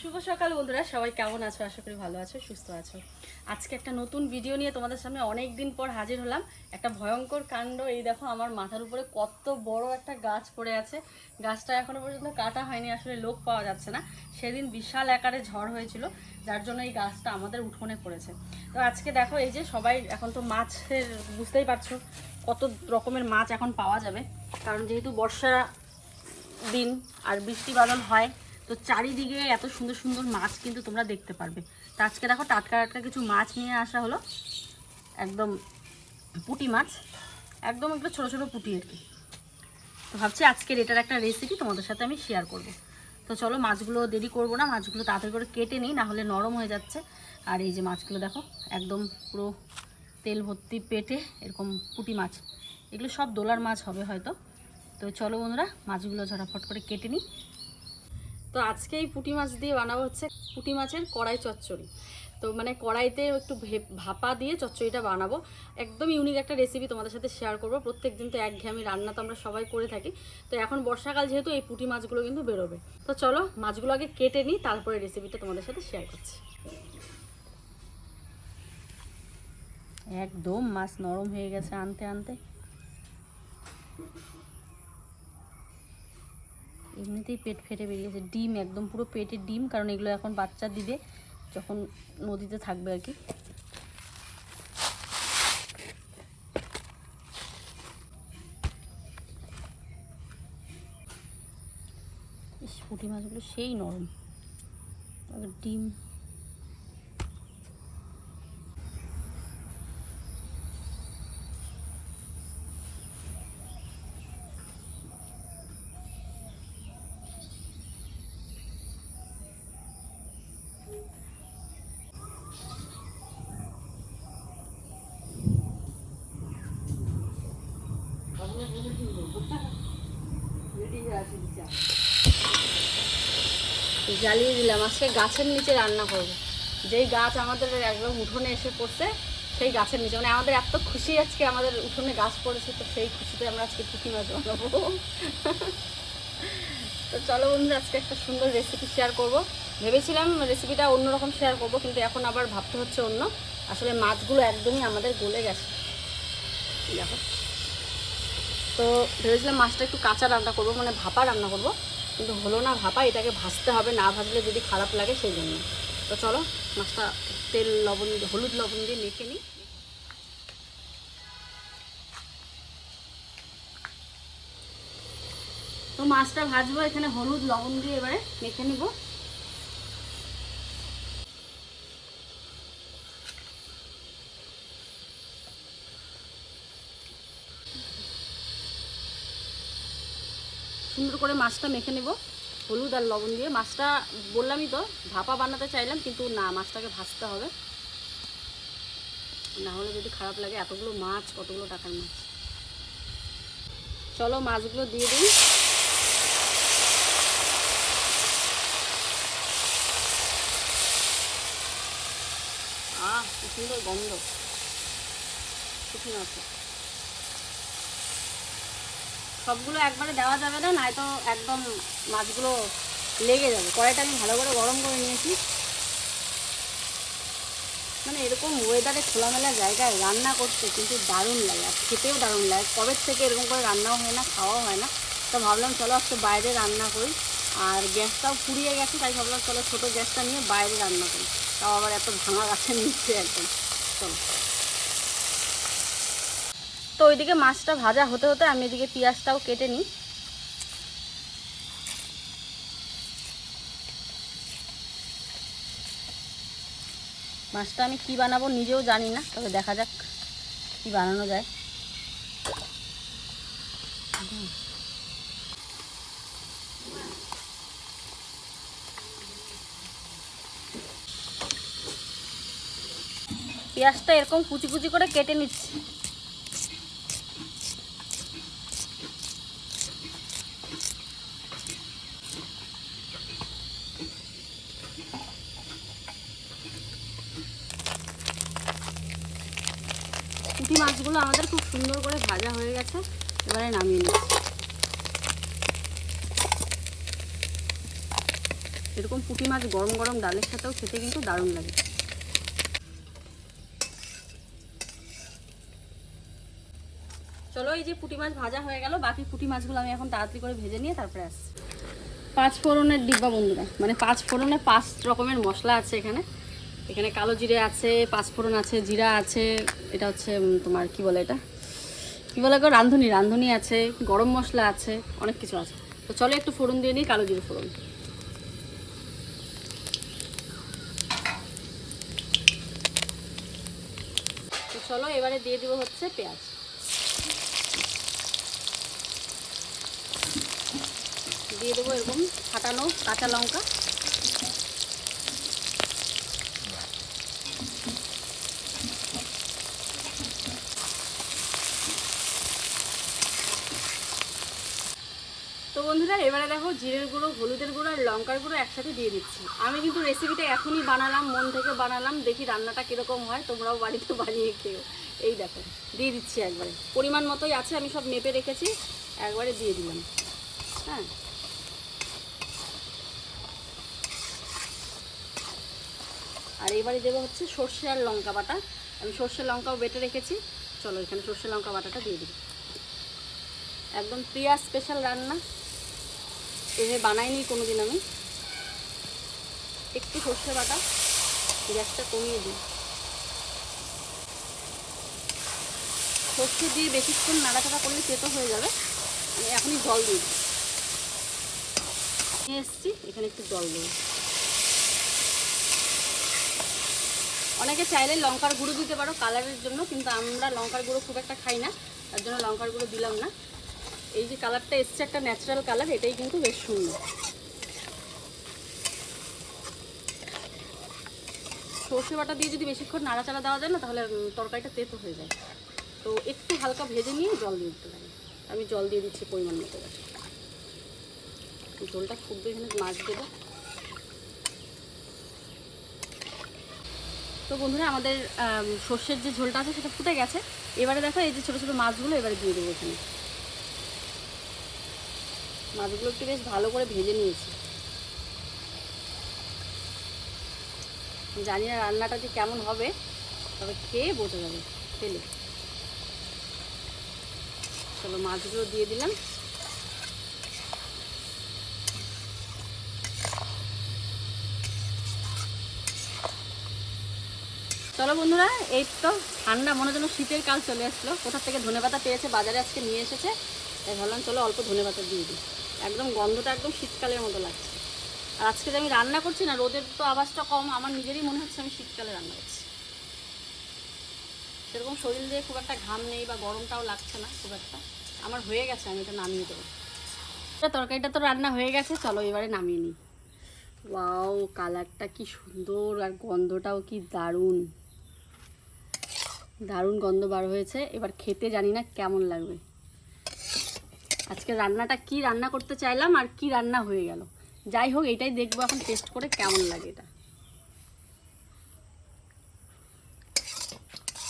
শুভ সকাল বন্ধুরা, সবাই কেমন আছো? আশা করি ভালো আছো, সুস্থ আছো। আজকে একটা নতুন ভিডিও নিয়ে তোমাদের সামনে অনেক দিন পর হাজির হলাম। একটা ভয়ঙ্কর কাণ্ড, এই দেখো আমার মাথার উপরে কত বড় একটা গাছ পড়ে আছে। গাছটা এখনও পর্যন্ত কাটা হয়নি, আসলে লোক পাওয়া যাচ্ছে না। সেদিন বিশাল আকারে ঝড় হয়েছিল, যার জন্য এই গাছটা আমাদের উঠোনে পড়েছে। তো আজকে দেখো, এই যে সবাই, এখন তো মাছের, বুঝতেই পারছ, কত রকমের মাছ এখন পাওয়া যাবে। কারণ যেহেতু বর্ষা দিন আর বৃষ্টি বাদল হয় তো চারিদিকে এত সুন্দর সুন্দর মাছ কিন্তু তোমরা দেখতে পারবে। তো আজকে দেখো টাটকা টাটকা কিছু মাছ নিয়ে আসা হলো। একদম পুটি মাছ। একদম একটু ছোটো ছোটো পুটি আর কি। তো ভাবছি আজকের এটার একটা রেসিপি তোমাদের সাথে আমি শেয়ার করব। তো চলো মাছগুলো দেরি করব না, মাছগুলো তাড়াতাড়ি করে কেটে নিই না হলে নরম হয়ে যাচ্ছে। আর এই যে মাছগুলো দেখো, একদম পুরো তেল ভর্তি পেটে এরকম পুঁটি মাছ। এগুলো সব দোলার মাছ হবে হয়তো। তো চলো বন্ধুরা, মাছগুলো ঝটাফট করে কেটে নিই। তো আজকে এই পুঁটি মাছ দিয়ে বানাবো হচ্ছে পুঁটি মাছের কড়াই চচ্চড়ি। তো মানে কড়াইতে একটু ভাপা দিয়ে চচ্চড়িটা বানাবো। একদম ইউনিক একটা রেসিপি তোমাদের সাথে শেয়ার করব। প্রত্যেক দিন তো একঘেয়েমি রান্না তো আমরা সবাই করে থাকি। তো এখন বর্ষাকাল যেহেতু এই পুঁটি মাছগুলো কিন্তু বেরোবে। তো চলো মাছগুলো আগে কেটে নিই, তারপরে রেসিপিটা তোমাদের সাথে শেয়ার করছি। একদম মাছ নরম হয়ে গেছে আনতে আনতে। এমনিতেই পেট ফেটে বেরিয়েছে। ডিম একদম পুরো পেটে ডিম, কারণ এগুলো এখন বাচ্চা দিবে যখন নদীতে থাকবে আর কি। পুঁটি মাছগুলো সেই নরম। ডিম। জ্বালিয়ে দিলাম। আজকে গাছের নিচে রান্না করব। যেই গাছ আমাদের একদম উঠোনে এসে পড়ছে, সেই গাছের নিচে। মানে আমাদের এত খুশি আজকে আমাদের উঠোনে গাছ পড়েছে, তো সেই খুশিতে আমরা আজকে পুঁটি মাছ বানাবো? তো চলো বন্ধুরা, আজকে একটা সুন্দর রেসিপি শেয়ার করব। ভেবেছিলাম রেসিপিটা অন্যরকম শেয়ার করব, কিন্তু এখন আবার ভাবতে হচ্ছে অন্য। আসলে মাছগুলো একদমই আমাদের গলে গেছে। দেখো। তো ভেবেছিলাম মাছটা একটু কাঁচা রান্না করব মানে ভাপা রান্না করব। কিন্তু হলো না ভাপা, এটাকে ভাজতে হবে, না ভাজলে যদি খারাপ লাগে সেই জন্য তো চলো, মাছটা তেল, লবণ হলুদ লবণ দিয়ে মেখে নিই। তো মাছটা ভাজবো, এখানে হলুদ লবণ দিয়ে এবারে মেখে নিব। সুন্দর করে মাছটা মেখে নেব। হলুদ আর লবণ দিয়ে। মাছটা বললামই তো, ভাপা বানাতে চাইলাম, কিন্তু না, মাছটাকে ভাজতে হবে। না হলে যদি খারাপ লাগে, এতগুলো মাছ, কতগুলো টাকার মাছ। চলো মাছগুলো দিয়ে দিই। আহ সুন্দর গন্ধ। শুকনো আছে। সবগুলো একবারে দেওয়া যাবে না নয়তো একদম মাছগুলো লেগে যাবে। কড়াইটা আমি ভালো করে গরম করে নিয়েছি। মানে এরকম ওয়েদারে খোলামেলা জায়গায় রান্না করতে কিন্তু দারুণ লাগে, আর খেতেও দারুণ লাগে। কবের থেকে এরকম করে রান্নাও হয় না, খাওয়াও হয় না। তো ভাবলাম চলো আজকে বাইরে রান্না করি। আর গ্যাসটাও ফুরিয়ে গেছে, তাই ভাবলাম চলো ছোটো গ্যাসটা নিয়ে বাইরে রান্না করি। তাও আবার এত ভাঙা গাছের নিচ্ছে একদম। চলো। ওইদিকে মাছটা ভাজা হতে হতে আমি এদিকে পেঁয়াজটাও কেটে নিই। মাছটা আমি কি বানাবো নিজেও জানি না, তবে দেখা যাক কি বানানো যায়। পেঁয়াজটা এরকম কুচি কুচি করে কেটে নিচ্ছি। পুঁটি মাছগুলো আমাদের খুব সুন্দর করে ভাজা হয়ে গেছে, এবারে নামিয়ে নিচ্ছি। এরকম পুঁটি মাছ গরম গরম ডালের সাথেও খেতে কিন্তু দারুণ লাগে। চলো এই যে পুঁটি মাছ ভাজা হয়ে গেল, বাকি পুঁটি মাছগুলো আমি এখন তাড়াতাড়ি করে ভেজে নিয়ে তারপরে আসছি। পাঁচ ফোড়নের ডিব্বা বন্ধুরা মানে পাঁচ ফোড়নে পাঁচ রকমের মশলা আছে এখানে। এখানে কালো জিরে আছে পাঁচ ফোড়ন আছে, জিরা আছে, এটা হচ্ছে তোমার কি বলে এটা? কি বলে রাঁধুনি রাঁধুনি আছে, গরম মশলা আছে, অনেক কিছু আছে। তো চলো একটু ফোড়ন দিয়ে নিই, কালো জিরে ফোড়ন। তো চলো এবারে দিয়ে দিব হচ্ছে পেঁয়াজ। দিয়ে দেবো এরকম ফাটানো কাঁচা লঙ্কা। বন্ধুরা, এবারে দেখো জিরের গুঁড়ো, হলুদের গুঁড়ো আর লঙ্কার গুঁড়ো একসাথে দিয়ে দিচ্ছি। আমি কিন্তু রেসিপিটা এখনই বানালাম, মন থেকে বানালাম, দেখি রান্নাটা কীরকম হয়, তোমরাও বাড়িতে বানিয়ে খেও এই দেখো, দিয়ে দিচ্ছি একবারে। পরিমাণ মতোই আছে, আমি সব মেপে রেখেছি, একবারে দিয়ে দিলাম। হ্যাঁ। আর এবারে দেবো হচ্ছে সর্ষে আর লঙ্কা বাটা। আমি সর্ষে লঙ্কাও বেটে রেখেছি। চলো এখানে সর্ষে লঙ্কা বাটাটা দিয়ে দিই। একদম প্রিয়া স্পেশাল রান্না। এভাবে বানাইনি কোনো দিন আমি। একটু সর্ষে বাটা, গ্যাসটা কমিয়ে দিই। সর্ষে দিয়ে বেশিক্ষণ নাড়াচাড়া করলে তেতো হয়ে যাবে। আমি এখনই জল দিই। নিয়ে এসছি, এখানে একটু জল দেবো। অনেকে চাইলে লঙ্কার গুঁড়ো দিতে পারো কালারের জন্য, কিন্তু আমরা লঙ্কার গুঁড়ো খুব একটা খাই না, তার জন্য লঙ্কার গুঁড়ো দিলাম না। এই যে কালারটা এসছে একটা ন্যাচারাল কালার, এটাই কিন্তু বেশ সুন্দর। সর্ষে বাটা দিয়ে যদি বেশিক্ষণ নাড়াচাড়া দেওয়া যায় না, তাহলে তরকারিটা তেতো হয়ে যায়। তো একটু হালকা ভেজে নিয়ে জল দিয়ে দিতে লাগে আমি জল দিয়ে দিচ্ছি পরিমাণ মতো। ঝোলটা ফুটবে এখানে মাছ দেবো। তো বন্ধুরা, আমাদের সর্ষের যে ঝোলটা আছে, সেটা ফুটে গেছে। এবারে দেখো, এই যে ছোটো ছোটো মাছগুলো এবারে দিয়ে দেবো এখানে। মাছগুলো একটু বেশ ভালো করে ভেজে নিয়েছি। জানি না রান্নাটা যে কেমন হবে, তবে খেয়ে বোঝা যাবে, খেলে। চলো মাছগুলো দিয়ে দিলাম। চলো বন্ধুরা, এই তো ঠান্ডা, মনে যেন শীতের কাল চলে আসলো। কোথা থেকে ধনেপাতা পেয়েছে, বাজারে আজকে নিয়ে এসেছে, তাই ভাবলাম চলো অল্প ধনেপাতা দিয়ে দিই। একদম গন্ধটা একদম শীতকালের মতো লাগছে। আর আজকে যে আমি রান্না করছি না, রোদের তো আওয়াজটা কম, আমার নিজেরই মনে হচ্ছে আমি শীতকালে রান্না করছি। সেরকম শরীর দিয়ে খুব একটা ঘাম নেই বা গরমটাও লাগছে না খুব একটা। আমার হয়ে গেছে, আমি এটা নামিয়ে দেবো। তরকারিটা তো রান্না হয়ে গেছে, চলো এবারে নামিয়ে নিই। ওয়াও, কালারটা কি সুন্দর আর গন্ধটাও কি দারুণ। দারুণ গন্ধ বার হয়েছে, এবার খেতে জানি না কেমন লাগবে। আজকে রান্নাটা কি রান্না করতে চাইলাম আর কি রান্না হয়ে গেল। যাই হোক এটাই দেখব এখন টেস্ট করে কেমন লাগে এটা।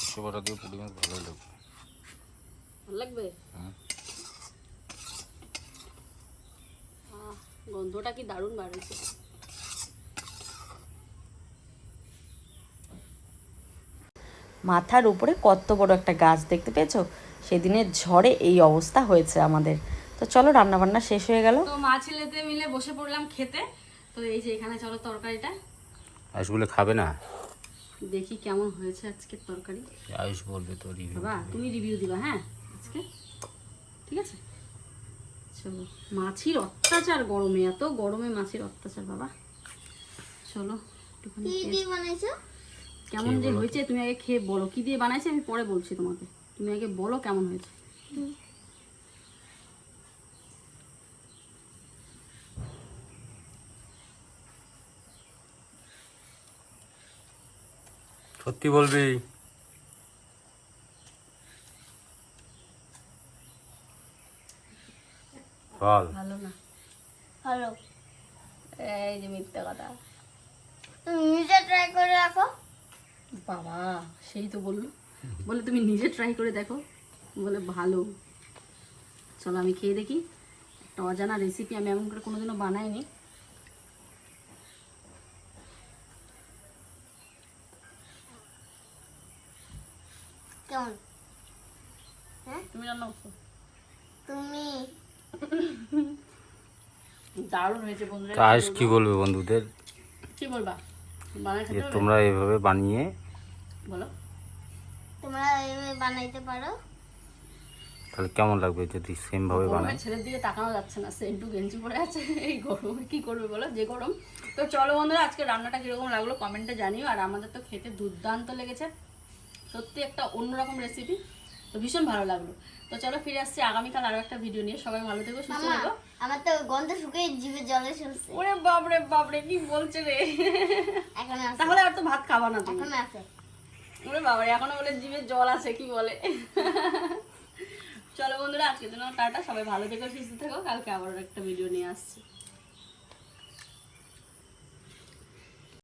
সেবাটা দিয়ে মাছ ভালোই লাগবে। ভালো লাগবে? আহ, গন্ধটা কি দারুণ বার হয়েছে মাথার উপরে কত বড় একটা গাছ দেখতে পেয়েছ? সেদিনের ঝড়ে এই অবস্থা হয়েছে আমাদের। তো চলো রান্নাবান্না শেষ হয়ে গেল। তো মা ছেলেতে মিলে বসে পড়লাম খেতে। তো এই যে এখানে চলো তরকারিটা। আয়ুষ বলে খাবে না? দেখি কেমন হয়েছে আজকের তরকারি। আয়ুষ বলবে তো রিভিউ বাবা তুমি রিভিউ দিবা হ্যাঁ আজকে? ঠিক আছে? চলো মাছির অত্যাচার গরমে এত গরমে মাছির অত্যাচার বাবা। চলো একটুখানি taste- কেমন যে হয়েছে তুমি আগে খেয়ে বলো কি দিয়ে বানাইছে আমি পরে বলছি তোমাকে। তুমি আগে বলো কেমন হয়েছে। সত্যি বলবি? বল। ভালো না। ভালো। এই যে মিথ্যা কথা। তুমি নিজে ট্রাই করে রাখো বাবা সেই তো বলল। বলে তুমি নিজে ট্রাই করে দেখো। বলে ভালো। চলো আমি খেয়ে দেখি। একটা অজানা রেসিপি আমি এমন করে কোনোদিনও বানাইনি। কেমন? হ্যাঁ? তুমি রান্না তুমি? দারুণ হয়েছে বন্ধুরা কি বলবে? বন্ধুদের? কি বলবা? তোমরা এভাবে বানিয়ে বলো। তোমরা এভাবে বানাইতে পারো। তাহলে কেমন লাগবে যদি সেম ভাবে বানাই ছেলের দিকে তাকানো যাচ্ছে না সেম টু গেঞ্জি পরে আছে এই গরমে কি করবে বলো? যে গরম। তো চলো বন্ধুরা আজকে রান্নাটা কীরকম লাগল কমেন্টে জানিও আর আমাদের তো খেতে দুর্দান্ত লেগেছে। সত্যি একটা অন্যরকম রেসিপি তো ভীষণ ভালো লাগল। তো চলো ফিরে আসছি আগামীকাল আরও একটা ভিডিও নিয়ে। সবাই ভালো থেকো সুস্থ থেকো। আমার তো গন্ধ শুকিয়ে জিভে জলে শুনছে ওরে বাপরে বাপরে কি বলছে রে? এখন আছে তাহলে আর তো ভাত খাবা না তুমি। এখন আছে ওরে বাবা এখনও বলে জিভে জল আছে কি বলে? চলো বন্ধুরা আজকের জন্য টাটা। সবাই ভালো থেকো সুস্থ থেকো। কালকে আবার একটা ভিডিও নিয়ে আসছি।